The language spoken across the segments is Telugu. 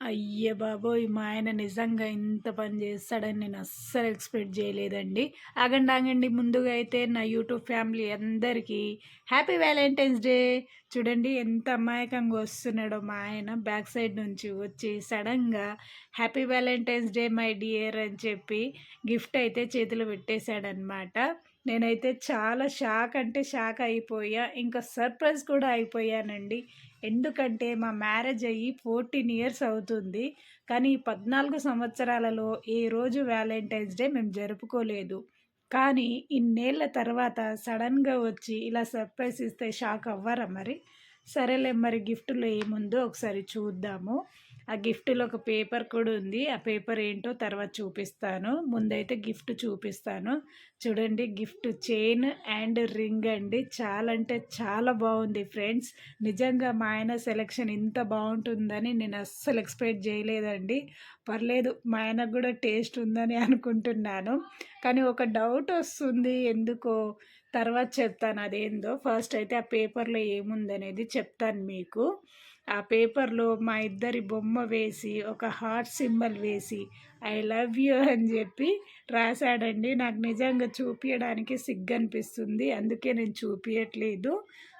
అయ్యే బాబోయ్! మా ఆయన నిజంగా ఇంత పని చేస్తాడని నేను అస్సలు ఎక్స్‌పెక్ట్ చేయలేదండి. ఆగండి, ఆగండి ముందుగా అయితే నా యూట్యూబ్ ఫ్యామిలీ అందరికీ హ్యాపీ వ్యాలంటైన్స్ డే. చూడండి ఎంత అమాయకంగా వస్తున్నాడో మా ఆయన బ్యాక్ సైడ్ నుంచి వచ్చి సడన్‌గా happy Valentine's Day my dear అని చెప్పి గిఫ్ట్ అయితే చేతిలో పెట్టేశాడనమాట. నేనైతే చాలా షాక్ అంటే షాక్ అయిపోయా. ఇంకా సర్ప్రైజ్ కూడా అయిపోయానండి. ఎందుకంటే మా మ్యారేజ్ అయ్యి ఫోర్టీన్ ఇయర్స్ అవుతుంది కానీ పద్నాలుగు సంవత్సరాలలో ఏ రోజు వ్యాలంటైన్స్ డే మేము జరుపుకోలేదు కానీ ఇన్నేళ్ళ తర్వాత సడన్గా వచ్చి ఇలా సర్ప్రైజ్ ఇస్తే షాక్ అవ్వరా మరి సరేలే మరి గిఫ్ట్లో ఏముందో ఒకసారి చూద్దాము ఆ గిఫ్ట్లో ఒక పేపర్ కూడా ఉంది. ఆ పేపర్ ఏంటో తర్వాత చూపిస్తాను. ముందైతే గిఫ్ట్ చూపిస్తాను. చూడండి గిఫ్ట్ చైన్ అండ్ రింగ్ అండి. చాలా అంటే చాలా బాగుంది ఫ్రెండ్స్. నిజంగా మా ఆయన సెలెక్షన్ ఇంత బాగుంటుందని నేను అస్సలు ఎక్స్పెక్ట్ చేయలేదండి. పర్లేదు మా ఆయనకు కూడా టేస్ట్ ఉందని అనుకుంటున్నాను. కానీ ఒక డౌట్ వస్తుంది ఎందుకో? తర్వాత చెప్తాను అదేందో. ఫస్ట్ అయితే ఆ పేపర్లో ఏముందనేది చెప్తాను మీకు. ఆ పేపర్లో మా ఇద్దరి బొమ్మ వేసి ఒక హార్ట్ సింబల్ వేసి ఐ లవ్ యూ అని చెప్పి రాశాడండి. నాకు నిజంగా చూపించడానికి సిగ్గు అనిపిస్తుంది అందుకే నేను చూపించట్లేదు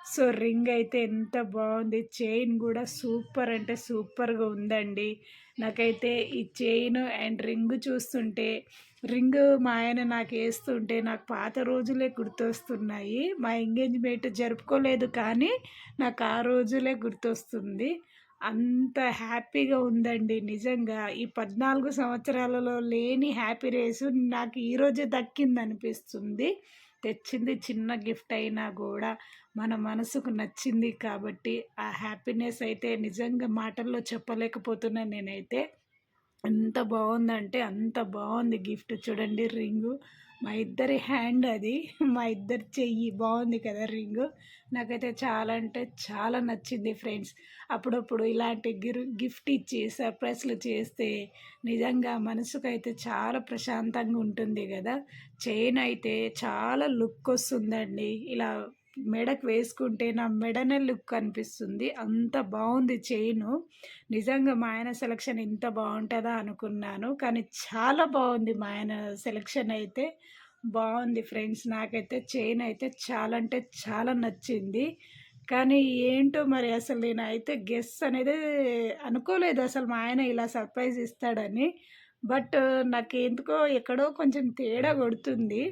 సో రింగ్ అయితే ఎంత బాగుంది. చైన్ కూడా సూపర్ అంటే సూపర్గా ఉందండి. నాకైతే ఈ చైన్ అండ్ రింగ్ చూస్తుంటే రింగ్ మా ఆయన నాకు వేస్తుంటే నాకు పాత రోజులే గుర్తొస్తున్నాయి. మా ఎంగేజ్మెంట్ జరుపుకోలేదు కానీ నాకు ఆ రోజులే గుర్తొస్తుంది. అంత హ్యాపీగా ఉందండి నిజంగా. ఈ పద్నాలుగు సంవత్సరాలలో లేని హ్యాపీ రేసు నాకు ఈరోజే దక్కింది అనిపిస్తుంది తెచ్చింది చిన్న గిఫ్ట్ అయినా కూడా మన మనసుకు నచ్చింది కాబట్టి ఆ హ్యాపీనెస్ అయితే నిజంగా మాటల్లో చెప్పలేకపోతున్నాను నేనైతే. ఎంత బాగుందంటే అంత బాగుంది గిఫ్ట్ చూడండి రింగు. మా ఇద్దరి హ్యాండ్ అది. మా ఇద్దరి చెయ్యి. బాగుంది కదా రింగు. నాకైతే చాలా అంటే చాలా నచ్చింది ఫ్రెండ్స్. అప్పుడప్పుడు ఇలాంటి గిర్ గిఫ్ట్ ఇచ్చి సర్ప్రైజ్లు చేస్తే నిజంగా మనసుకైతే చాలా ప్రశాంతంగా ఉంటుంది కదా. చైన్ అయితే చాలా లుక్ వస్తుందండి. ఇలా మెడకు వేసుకుంటే నా మెడనే లుక్ అనిపిస్తుంది. అంత బాగుంది చైను. నిజంగా మా ఆయన సెలక్షన్ ఇంత బాగుంటుందా అనుకున్నాను. కానీ చాలా బాగుంది మా ఆయన సెలక్షన్ అయితే. బాగుంది ఫ్రెండ్స్. నాకైతే చైన్ అయితే చాలా అంటే చాలా నచ్చింది. కానీ ఏంటో మరి అసలు నేను అయితే గెస్ అనేది అనుకోలేదు. అసలు మా ఆయన ఇలా సర్ప్రైజ్ ఇస్తాడని. బట్ నాకు ఎందుకో ఎక్కడో కొంచెం తేడా కొడుతుంది.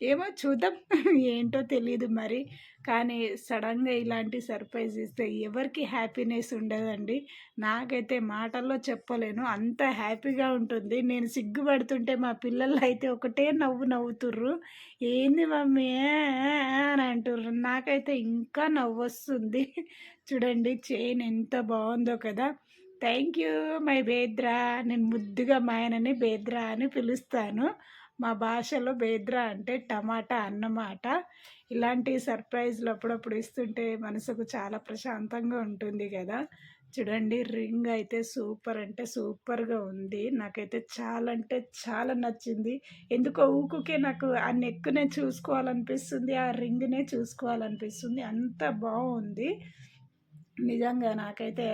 ఏమో చూద్దాం. ఏంటో తెలియదు మరి. కానీ సడన్గా ఇలాంటి సర్ప్రైజ్ ఇస్తే ఎవరికి హ్యాపీనెస్ ఉండదండి. నాకైతే మాటల్లో చెప్పలేను. అంత హ్యాపీగా ఉంటుంది. నేను సిగ్గుపడుతుంటే మా పిల్లలు అయితే ఒకటే నవ్వు నవ్వుతుర్రు. ఏంది మమ్మీ? అని అంటుర్రు. నాకైతే ఇంకా నవ్వు వస్తుంది చూడండి చైన్ ఎంత బాగుందో కదా. థ్యాంక్ యూ మై బేద్రా నేను ముద్దుగా మా ఆయనని బేద్రా అని పిలుస్తాను. మా భాషలో బేద్రా అంటే టమాటా అన్నమాట. ఇలాంటి సర్ప్రైజ్లు అప్పుడప్పుడు ఇస్తుంటే మనసుకు చాలా ప్రశాంతంగా ఉంటుంది కదా. చూడండి రింగ్ అయితే సూపర్ అంటే సూపర్గా ఉంది. నాకైతే చాలా అంటే చాలా నచ్చింది. ఎందుకో ఊకుకే నాకు ఆ నెక్కునే చూసుకోవాలనిపిస్తుంది ఆ రింగ్నే చూసుకోవాలనిపిస్తుంది. అంత బాగుంది. నిజంగా నాకైతే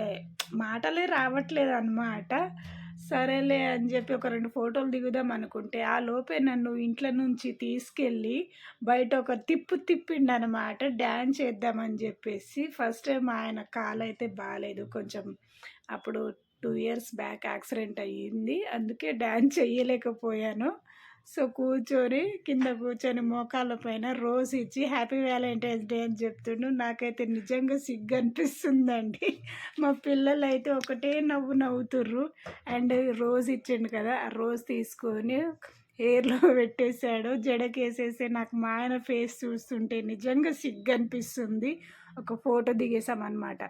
మాటలే రావట్లేదు అన్నమాట. సరేలే అని చెప్పి ఒక రెండు ఫోటోలు దిగుదాం అనుకుంటే ఆ లోపే నన్ను ఇంట్లో నుంచి తీసుకెళ్ళి బయట ఒక తిప్పు తిప్పిండు అనమాట డ్యాన్స్ చేద్దామని చెప్పేసి. ఫస్ట్ టైం ఆయన కాలు అయితే బాగాలేదు కొంచెం అప్పుడు టూ ఇయర్స్ బ్యాక్ యాక్సిడెంట్ అయ్యింది. అందుకే డ్యాన్స్ చేయలేకపోయాను సో కూర్చొని కింద కూర్చొని మోకాళ్ళ పైన రోజ్ ఇచ్చి హ్యాపీ వ్యాలంటైన్స్ డే అని చెప్తుండు. నాకైతే నిజంగా సిగ్గు అనిపిస్తుందండి. మా పిల్లలు అయితే ఒకటే నవ్వు నవ్వుతుర్రు. అండ్ రోజ్ ఇచ్చిండు కదా ఆ రోజు తీసుకొని హెయిర్లో పెట్టేశాడు. జడకేసేసి నాకు మా ఆయన ఫేస్ చూస్తుంటే నిజంగా సిగ్గు అనిపిస్తుంది. ఒక ఫోటో దిగేసామన్నమాట